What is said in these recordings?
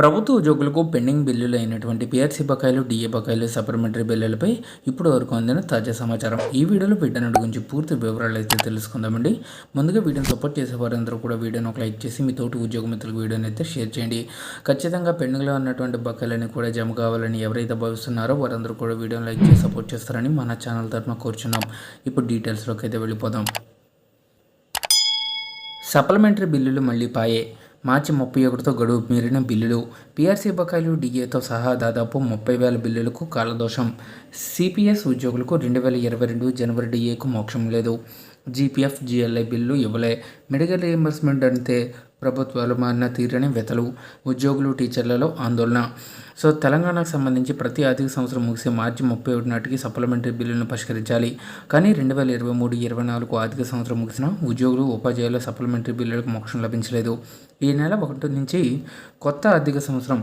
ప్రభుత్వ ఉద్యోగులకు పెండింగ్ బిల్లులు అయినటువంటి పిఆర్సీ బకాయిలు డిఏ బకాయిలు సప్లిమెంటరీ బిల్లులపై ఇప్పుడు వరకు అందిన తాజా సమాచారం. ఈ వీడియోలో వీటన్నిటి గురించి పూర్తి వివరాలు అయితే తెలుసుకుందామండి. ముందుగా వీడియోని సపోర్ట్ చేసే వారందరూ కూడా వీడియోని ఒక లైక్ చేసి మీ తోటి ఉద్యోగ మిత్రులకు వీడియోని అయితే షేర్ చేయండి. ఖచ్చితంగా పెండింగ్లో ఉన్నటువంటి బకాయిలని కూడా జమ కావాలని ఎవరైతే భావిస్తున్నారో వారందరూ కూడా వీడియోని లైక్ చేసి సపోర్ట్ చేస్తారని మన ఛానల్ తరఫున కోరుచున్నాం. ఇప్పుడు డీటెయిల్స్లోకి అయితే వెళ్ళిపోదాం. సప్లిమెంటరీ బిల్లులు మళ్ళీ పాయే. మార్చి ముప్పై ఒకటితో గడువు మీరిన బిల్లులు. పీఆర్సీ బకాయిలు డిఏతో సహా దాదాపు ముప్పై వేల బిల్లులకు కాలదోషం. సిపిఎస్ ఉద్యోగులకు రెండు వేల ఇరవై రెండు జనవరి డిఏకు మోక్షం లేదు. జీపీఎఫ్ జిఎల్ఐ బిల్లు ఇవ్వలే. మెడికల్ రియంబర్స్మెంట్ అంటే ప్రభుత్వాలు మారిన తీరని వెతలు. ఉద్యోగులు టీచర్లలో ఆందోళన. సో తెలంగాణకు సంబంధించి ప్రతి ఆర్థిక సంవత్సరం ముగిసే మార్చి ముప్పై ఒకటి నాటికి సప్లిమెంటరీ బిల్లులను పరిష్కరించాలి. కానీ రెండు వేల ఇరవై మూడు ఇరవై నాలుగు ఆర్థిక సంవత్సరం ముగిసిన ఉద్యోగులు ఉపాధ్యాయుల సప్లిమెంటరీ బిల్లులకు మోక్షం లభించలేదు. ఈ నెల ఒకటి నుంచి కొత్త ఆర్థిక సంవత్సరం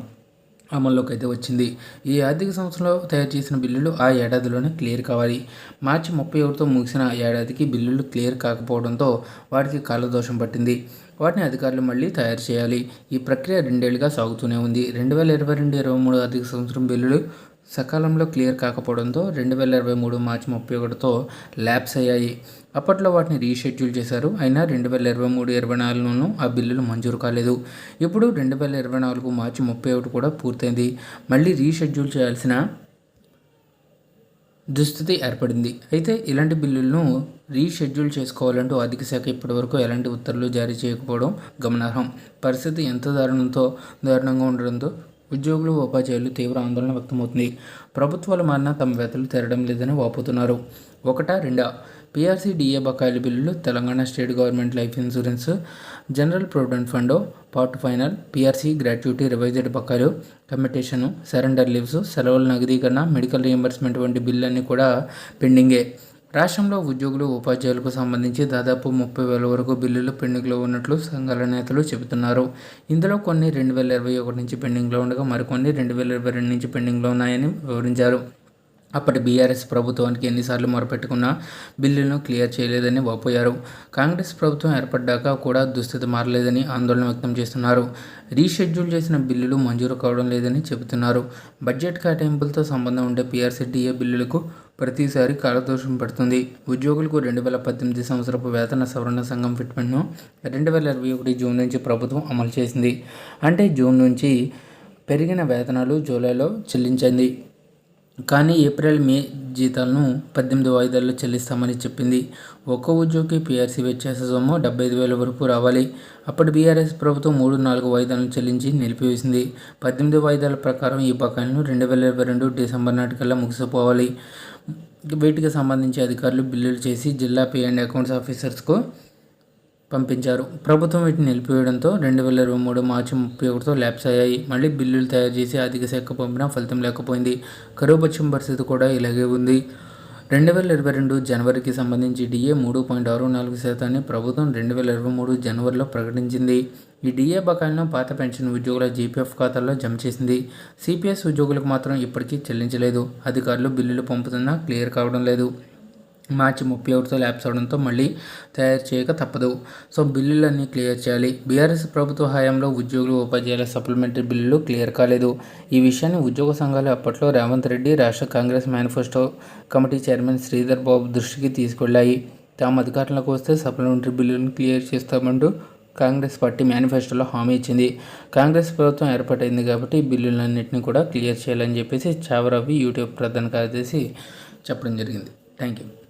అమల్లోకి అయితే వచ్చింది. ఈ ఆర్థిక సంవత్సరంలో తయారు చేసిన బిల్లులు ఆ ఏడాదిలోనే క్లియర్ కావాలి. మార్చి ముప్పై ఒకటితో ముగిసిన ఏడాదికి బిల్లులు క్లియర్ కాకపోవడంతో వాటికి కాలదోషం పట్టింది. వాటిని అధికారులు మళ్ళీ తయారు చేయాలి. ఈ ప్రక్రియ రెండేళ్ళుగా సాగుతూనే ఉంది. రెండు వేల ఇరవై రెండు ఇరవై మూడు ఆర్థిక సంవత్సరం బిల్లులు సకాలంలో క్లియర్ కాకపోవడంతో రెండు వేల ఇరవై మూడు మార్చి ముప్పై ఒకటితో ల్యాబ్స్ అయ్యాయి. అప్పట్లో వాటిని రీషెడ్యూల్ చేశారు. అయినా రెండు వేల ఇరవై మూడు ఇరవై నాలుగులోనూ ఆ బిల్లులు మంజూరు కాలేదు. ఇప్పుడు రెండు వేల ఇరవై నాలుగు మార్చి ముప్పై ఒకటి కూడా పూర్తయింది. మళ్ళీ రీషెడ్యూల్ చేయాల్సిన దుస్థితి ఏర్పడింది. అయితే ఇలాంటి బిల్లులను రీషెడ్యూల్ చేసుకోవాలంటూ ఆర్థిక శాఖ ఇప్పటివరకు ఎలాంటి ఉత్తర్వులు జారీ చేయకపోవడం గమనార్హం. పరిస్థితి ఎంత దారుణంతో దారుణంగా ఉండడంతో ఉద్యోగులు ఉపాధ్యాయులు తీవ్ర ఆందోళన వ్యక్తమవుతుంది. ప్రభుత్వాలు మారినా తమ వేతలు తెరడం లేదని వాపోతున్నారు. ఒకటా రెండా పీఆర్సీ డిఏ బకాయిల బిల్లులు Telangana state government life insurance general provident fund part final PRC gratuity revised బకాయిలు కమిటేషను సరెండర్ లీవ్స్ సెలవుల నగదీకరణ మెడికల్ రియంబర్స్మెంట్ వంటి బిల్లు అన్నీ కూడా పెండింగే. రాష్ట్రంలో ఉద్యోగులు ఉపాధ్యాయులకు సంబంధించి దాదాపు ముప్పై వేల వరకు బిల్లులు పెండింగ్లో ఉన్నట్లు సంఘాల నేతలు చెబుతున్నారు. ఇందులో కొన్ని రెండు వేల ఇరవై ఒకటి నుంచి పెండింగ్లో ఉండగా మరికొన్ని రెండు వేల ఇరవై రెండు నుంచి పెండింగ్లో ఉన్నాయని వివరించారు. అప్పటి బీఆర్ఎస్ ప్రభుత్వానికి ఎన్నిసార్లు మొరపెట్టుకున్నా బిల్లులను క్లియర్ చేయలేదని వాపోయారు. కాంగ్రెస్ ప్రభుత్వం ఏర్పడ్డాక కూడా దుస్థితి మారలేదని ఆందోళన వ్యక్తం చేస్తున్నారు. రీషెడ్యూల్ చేసిన బిల్లులు మంజూరు కావడం లేదని చెబుతున్నారు. బడ్జెట్ కేటాయింపులతో సంబంధం ఉండే పీఆర్సీడీఏ బిల్లులకు ప్రతిసారి కాలదోషం పడుతుంది. ఉద్యోగులకు రెండు వేల పద్దెనిమిది సంవత్సరపు వేతన సవరణ సంఘం ఫిట్మెంట్ను రెండు వేల ఇరవై ఒకటి జూన్ నుంచి ప్రభుత్వం అమలు చేసింది. అంటే జూన్ నుంచి పెరిగిన వేతనాలు జూలైలో చెల్లించింది కానీ ఏప్రిల్ మే జీతాలను పద్దెనిమిది వాయిదాల్లో చెల్లిస్తామని చెప్పింది. ఒక్క ఉద్యోగి పీఆర్సీ వ్యత్యాస సొమ్ము డెబ్బై ఐదు వేల వరకు రావాలి. అప్పటి బీఆర్ఎస్ ప్రభుత్వం మూడు నాలుగు వాయిదాలను చెల్లించి నిలిపివేసింది. పద్దెనిమిది వాయిదాల ప్రకారం ఈ బకాయిలను రెండు వేల ఇరవై రెండు డిసెంబర్ నాటికల్లా ముగిసిపోవాలి. వీటికి సంబంధించి అధికారులు బిల్లులు చేసి జిల్లా పే అండ్ అకౌంట్స్ ఆఫీసర్స్కు పంపించారు. ప్రభుత్వం వీటిని నిలిపివేయడంతో రెండు వేల ఇరవై మూడు మార్చి ముప్పై ఒకటితో ల్యాబ్స్ అయ్యాయి. మళ్ళీ బిల్లులు తయారు చేసి ఆర్థిక శాఖ పంపినా ఫలితం లేకపోయింది. కరువు పశ్చిమ పరిస్థితి కూడా ఇలాగే ఉంది. రెండు వేల ఇరవై రెండు జనవరికి సంబంధించి డిఏ మూడు పాయింట్ ఆరు నాలుగు శాతాన్ని ప్రభుత్వం రెండు వేల ఇరవై మూడు జనవరిలో ప్రకటించింది. ఈ డిఏ బకాయిలను పాత పెన్షన్ ఉద్యోగుల జీపీఎఫ్ ఖాతాల్లో జమ చేసింది. సిపిఎస్ ఉద్యోగులకు మాత్రం ఇప్పటికీ చెల్లించలేదు. అధికారులు బిల్లులు పంపుతున్నా క్లియర్ కావడం లేదు. మార్చి ముప్పై ఒకటితో ల్యాప్స్ అవడంతో మళ్ళీ తయారు చేయక తప్పదు. సో బిల్లులన్నీ క్లియర్ చేయాలి. బీఆర్ఎస్ ప్రభుత్వ హయాంలో ఉద్యోగులు ఉపాధ్యాయుల సప్లిమెంటరీ బిల్లులు క్లియర్ కాలేదు. ఈ విషయాన్ని ఉద్యోగ సంఘాలు అప్పట్లో రేవంత్ రెడ్డి రాష్ట్ర Congress manifesto committee chairman Sridhar Babu దృష్టికి తీసుకెళ్ళాయి. తాము అధికారంలోకి వస్తే సప్లిమెంటరీ బిల్లులను క్లియర్ చేస్తామంటూ కాంగ్రెస్ పార్టీ మేనిఫెస్టోలో హామీ ఇచ్చింది. కాంగ్రెస్ ప్రభుత్వం ఏర్పాటైంది కాబట్టి బిల్లులన్నింటినీ కూడా క్లియర్ చేయాలని చెప్పేసి చావరవి యూట్యూబ్ ప్రధాన కార్యదర్శి చెప్పడం జరిగింది. Thank you